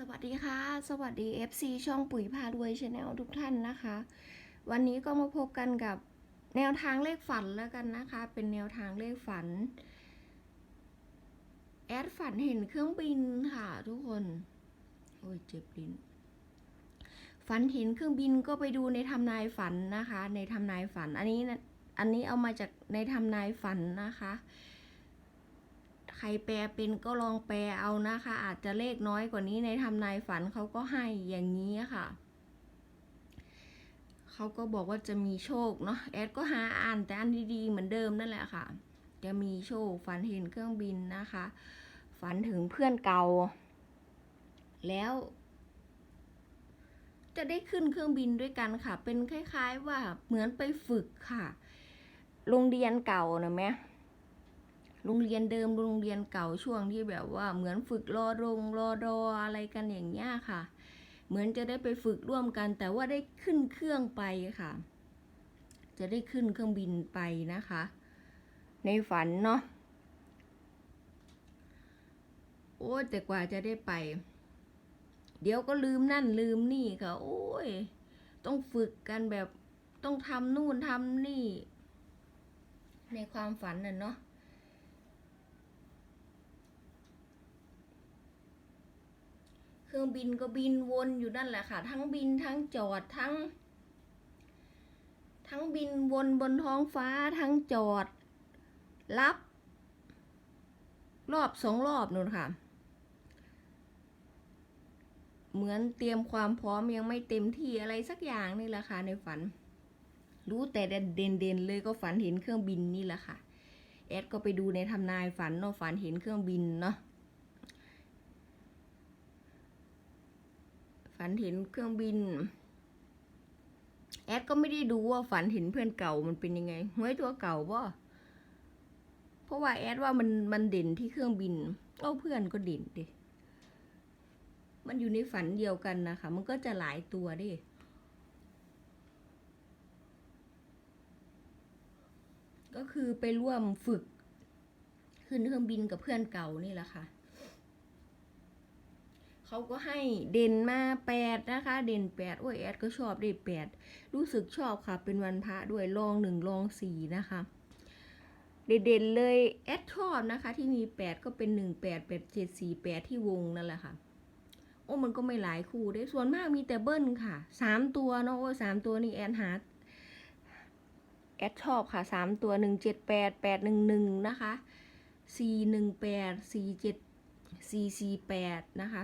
สวัสดีค่ะ สวัสดี FC ช่องปุ๋ยพารวยชาแนลทุกท่านนะคะ วันนี้ก็มาพบกันกับแนวทางเลขฝันแล้วกันนะคะ เป็นแนวทางเลขฝัน แอดฝันเห็นเครื่องบินค่ะทุกคน โอ้ยเจ็บลิ้นฝันเห็นเครื่องบินก็ไปดูในทำนายฝันนะคะ ในทำนายฝัน อันนี้อันนี้เอามาจากในทำนายฝันนะคะ ใครแปลเป็นก็ลองแปลเอานะคะ อาจจะเลขน้อยกว่านี้ในทำนายฝันเขาก็ให้อย่างนี้ค่ะเขาก็บอกว่าจะมีโชคเนาะแอดก็หาอ่านแต่อันดีๆเหมือนเดิมนั่นแหละค่ะ จะมีโชคฝันเห็นเครื่องบินนะคะ ฝันถึงเพื่อนเก่า แล้ว จะได้ขึ้นเครื่องบินด้วยกันค่ะ เป็นคล้าย ๆ ว่าเหมือนไปฝึกค่ะ โรงเรียนเก่านะแม่ โรงเรียนเดิมโรงเรียนเก่าช่วงที่แบบว่าเหมือนฝึกรอโรงรอรออะไรกันอย่างเงี้ยค่ะ เหมือนจะได้ไปฝึกร่วมกัน แต่ว่าได้ขึ้นเครื่องไปค่ะ จะได้ขึ้นเครื่องบินไปนะคะ ในฝันเนาะโอ้ยแต่กว่าจะได้ไป เดี๋ยวก็ลืมนั่นลืมนี่ค่ะ โอ้ย ต้องฝึกกันแบบต้องทำนู่นทำนี่ ในความฝันน่ะเนาะ เค รื่องบินก็บินวนอยู่นั่นแหละค่ะ ทั้งบินทั้งจอดทั้ง ทั้งบินวนบนท้องฟ้าทั้งจอด รับ รอบสองรอบนู่นค่ะ เหมือนเตรียมความพร้อมยังไม่เต็มที่อะไรสักอย่างนี่แหละค่ะในฝัน รู้แต่เด่นเด่นเลยก็ฝันเห็นเครื่องบินนี่แหละค่ะแอดก็ไปดูในทำนายฝันเนาะฝันเห็นเครื่องบินเนาะ ฝันเห็นเครื่องบิน แอดก็ไม่ได้ดูว่าฝันเห็นเพื่อนเก่ามันเป็นยังไงหวยตัวเก่าบ่เพราะว่าแอดว่ามันมันเด่นที่เครื่องบินเอ้าเพื่อนก็เด่นดิมันอยู่ในฝันเดียวกันนะคะ มันก็จะหลายตัวดิก็คือไปร่วมฝึกขึ้นเครื่องบินกับเพื่อนเก่านี่แหละค่ะ เขาก็ให้เด่นมาแปดนะคะ เด่นแปดโอ้ยแอดก็ชอบเด่นแปดรู้สึกชอบค่ะ เป็นวันพระด้วยลองหนึ่งลองสี่นะคะเด่นๆเลยแอดชอบนะคะ ที่มีแปดก็เป็นหนึ่งแปดแปดเจ็ดสี่แปดที่วงนั่นแหละค่ะโอ้มันก็ไม่หลายคู่ได้ส่วนมากมีแต่เบิ้ลค่ะสามตัวเนาะโอ้สามตัวนี่แอดหาแอดชอบค่ะสามตัวหนึ่งเจ็ดแปดแปดหนึ่งหนึ่งนะคะสี่หนึ่งแปดสี่เจ็ดสี่สี่แปดนะคะ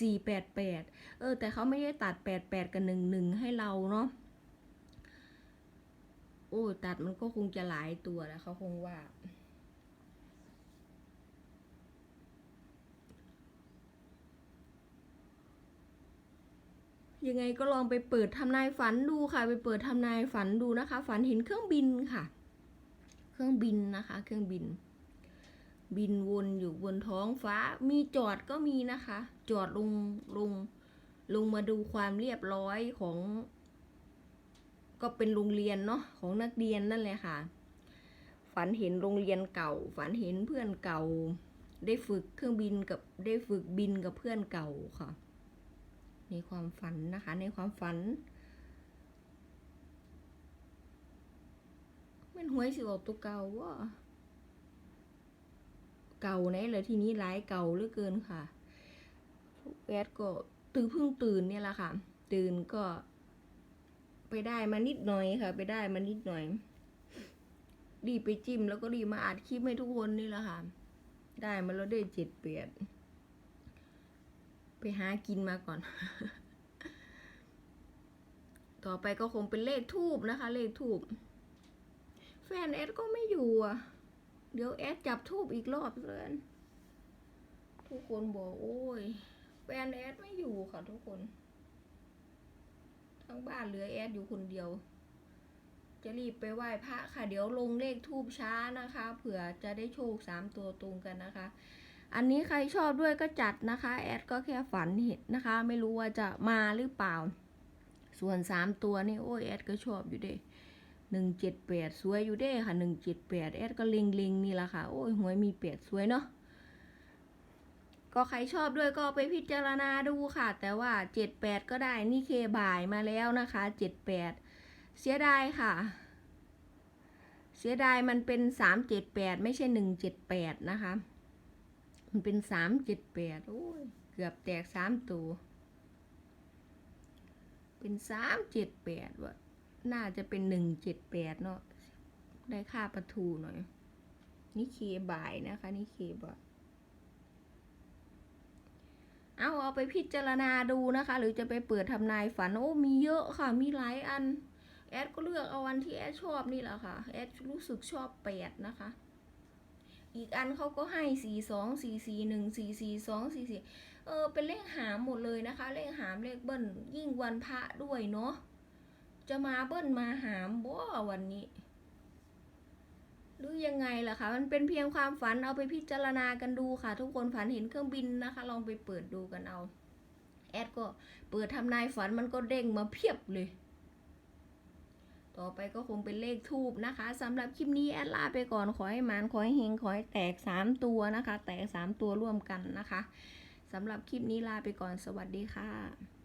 สี่แปดแปดเออ แต่เขาไม่ได้ตัดแปดแปดกับหนึ่งหนึ่งให้เราเนาะ โอ้ตัดมันก็คงจะหลายตัวแล้วเขาคงว่า ยังไงก็ลองไปเปิดทำนายฝันดูค่ะ ไปเปิดทำนายฝันดูนะคะ ฝันเห็นเครื่องบินค่ะ เครื่องบินนะคะ เครื่องบิน บินวนอยู่บนท้องฟ้า มีจอดก็มีนะคะ จอดลงลงลงมาดูความเรียบร้อยของ ก็เป็นโรงเรียนเนาะของนักเรียนนั่นแหละค่ะ ฝันเห็นโรงเรียนเก่า ฝันเห็นเพื่อนเก่า ได้ฝึกเครื่องบินกับได้ฝึกบินกับเพื่อนเก่าค่ะ ในความฝันนะคะ ในความฝันมันหวยสิออกตัวเก่าว่า เก่าไหนเลยทีนี้ร้ายเก่าเหลือเกินค่ะแอดก็ตื่นเพิ่งตื่นเนี่ยแหละค่ะ ตื่นก็ ไปได้มานิดหน่อยค่ะ ไปได้มานิดหน่อยรีบไปจิ้มแล้วก็รีบมาอัดคลิปให้ทุกคนนี่แหละค่ะ ได้มาแล้วได้เจ็ดเปียดไปหากินมาก่อน ต่อไปก็คงเป็นเลขทูบนะคะ เลขทูบแฟนแอดก็ไม่อยู่อะ เดี๋ยวแอดจับทูบอีกรอบเลยทุกคนบอกโอ้ยแฟนแอดไม่อยู่ค่ะทุกคน ทั้งบ้านเหลือแอดอยู่คนเดียว จะรีบไปไหว้พระค่ะ เดี๋ยวลงเลขทูบช้านะคะ เผื่อจะได้โชคสามตัวตรงกันนะคะ อันนี้ใครชอบด้วยก็จัดนะคะ แอดก็แค่ฝันเห็นนะคะ ไม่รู้ว่าจะมาหรือเปล่า ส่วนสามตัวนี่โอ้ยแอดก็ชอบอยู่เด้ หนึ่งเจ็ดแปดสวยอยู่เด้ค่ะหนึ่งเจ็ดแปดแอดก็เลงเลงนี่แหละค่ะ โอ้ยหวยมีแปดสวยเนาะก็ใครชอบด้วยก็ไปพิจารณาดูค่ะ แต่ว่าเจ็ดแปดก็ได้นี่เคบ่ายมาแล้วนะคะเจ็ดแปดเสียดายค่ะ เสียดายมันเป็นสามเจ็ดแปดไม่ใช่หนึ่งเจ็ดแปดนะคะ มันเป็นสามเจ็ดแปดโอ้ย เกือบแตกสามตัว เป็นสามเจ็ดแปดวะ น่าจะเป็นหนึ่งเจ็ดแปดเนาะได้ค่าประทูหน่อย นี่เคบ่ายนะคะ นี่เคบ่ายเอาเอาไปพิจารณาดูนะคะ หรือจะไปเปิดทำนายฝันโอ้มีเยอะค่ะ มีหลายอัน แอดก็เลือกเอาวันที่แอดชอบนี่แหละค่ะ แอดรู้สึกชอบแปดนะคะ อีกอันเขาก็ให้สี่สองสี่สี่หนึ่งสี่สี่สองสี่สี่เออเป็นเลขหามหมดเลยนะคะ เลขหามเลขเบิ้ลยิ่งวันพระด้วยเนาะ จะมาเบิ้ลมาหามบ่วันนี้ หรือยังไงล่ะคะมันเป็นเพียงความฝันเอาไปพิจารณากันดูค่ะ ทุกคนฝันเห็นเครื่องบินนะคะ ลองไปเปิดดูกันเอา แอดก็เปิดทำนายฝันมันก็เด้งมาเพียบเลย ต่อไปก็คงเป็นเลขทูบนะคะสำหรับคลิปนี้แอดลาไปก่อนขอให้มานขอให้เฮงขอให้แตกสามตัวนะคะ แตกสามตัวร่วมกันนะคะสำหรับคลิปนี้ลาไปก่อนสวัสดีค่ะ